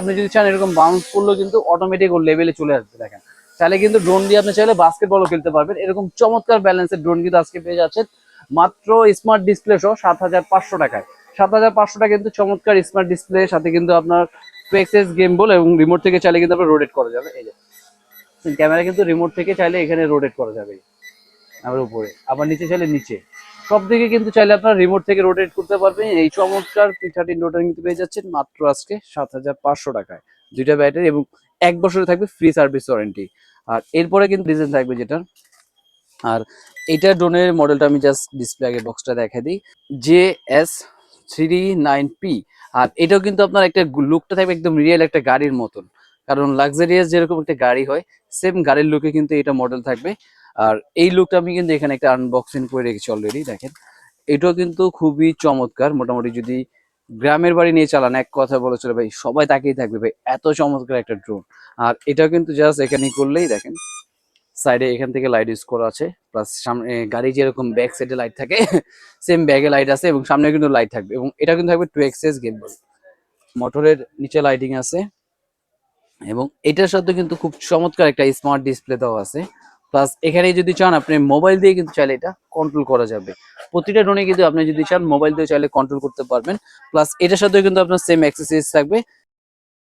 আপনি যদি চান এরকম বাউন্স করলেও কিন্তু অটোমেটিক ওর লেভেলে চলে আসবে, দেখেন। চাইলে কিন্তু ড্রোন দিয়ে আপনি চাইলে বাস্কেটবলও খেলতে পারবেন। এরকম চমৎকার ব্যালেন্সের ড্রোন কিন্তু আজকে পেয়ে যাচ্ছেন। মাত্র স্মার্ট ডিসপ্লে সহ সাত হাজার পাঁচশো টাকায়। সাত হাজার পাঁচশো টাকা কিন্তু চমৎকার স্মার্ট ডিসপ্লে সাথে কিন্তু আপনার পেক্সেস গেম বল এবং রিমোট থেকে চাইলে কিন্তু আপনার রোটেট করা যাবে। এই যে ক্যামেরা কিন্তু রিমোট থেকে চাইলে এখানে রোটেট করা যাবে। আবার উপরে, আবার নিচে চাইলে নিচে। সব দিকে কিন্তু চাইলে আপনার রিমোট থেকে রোটেট করতে পারবেন। এই চমৎকার পি থার্টিন রোটার কিন্তু পেয়ে যাচ্ছেন মাত্র আজকে সাত হাজার পাঁচশো টাকায়। দুইটা ব্যাটারি এবং এক বছরে থাকবে ফ্রি সার্ভিস ওয়ারেন্টি আর এরপরে কিন্তু ডিজাইন থাকবে যেটা। আর এটা ড্রোনের মডেলটা আমি জাস্ট ডিসপ্লে আগে বক্সটা দেখা দিই। J S three nine P R এটাও কিন্তু আপনার একটা লুকটা থাকবে একদম রিয়েল একটা গাড়ির মতন। কারণ লাক্সারিয়াস যেরকম একটা গাড়ি হয় সেম গাড়ির লুকে কিন্তু এটা মডেল থাকবে। আর এই লুকটা আমি কিন্তু এখানে একটা আনবক্সিং করে রেখেছি অলরেডি দেখেন। এটাও কিন্তু খুবই চমৎকার। মোটামুটি যদি গ্রামের বাড়ি নিয়ে চালান, এক কথা বলে চলে, ভাই, সবাই তাকেই থাকবে, ভাই, এত চমৎকার একটা ড্রোন আর এটাও কিন্তু জাস্ট এখানে করলেই, দেখেন সাইডে এখান থেকে লাইট ইউজ করা আছে। প্লাস সামনে গাড়ি যেরকম ব্যাক সাইডে লাইট থাকে সেম ব্যাগে লাইট আছে এবং সামনে কিন্তু লাইট থাকবে। এবং এটা কিন্তু থাকবে টু এক্সেস গেমবল মোটরের নিচে লাইটিং আছে। এবং এটার সাথে কিন্তু খুব চমৎকার একটা স্মার্ট ডিসপ্লে দেওয়া আছে। প্লাস এখানে যদি চান, আপনি মোবাইল দিয়ে কিন্তু চাইলে এটা কন্ট্রোল করা যাবে। প্রতিটা ড্রোনে কিন্তু আপনি যদি চান মোবাইল দিয়ে চাইলে কন্ট্রোল করতে পারবেন। প্লাস এটার সাথেও কিন্তু আপনার সেম অ্যাক্সেসরিজ থাকবে।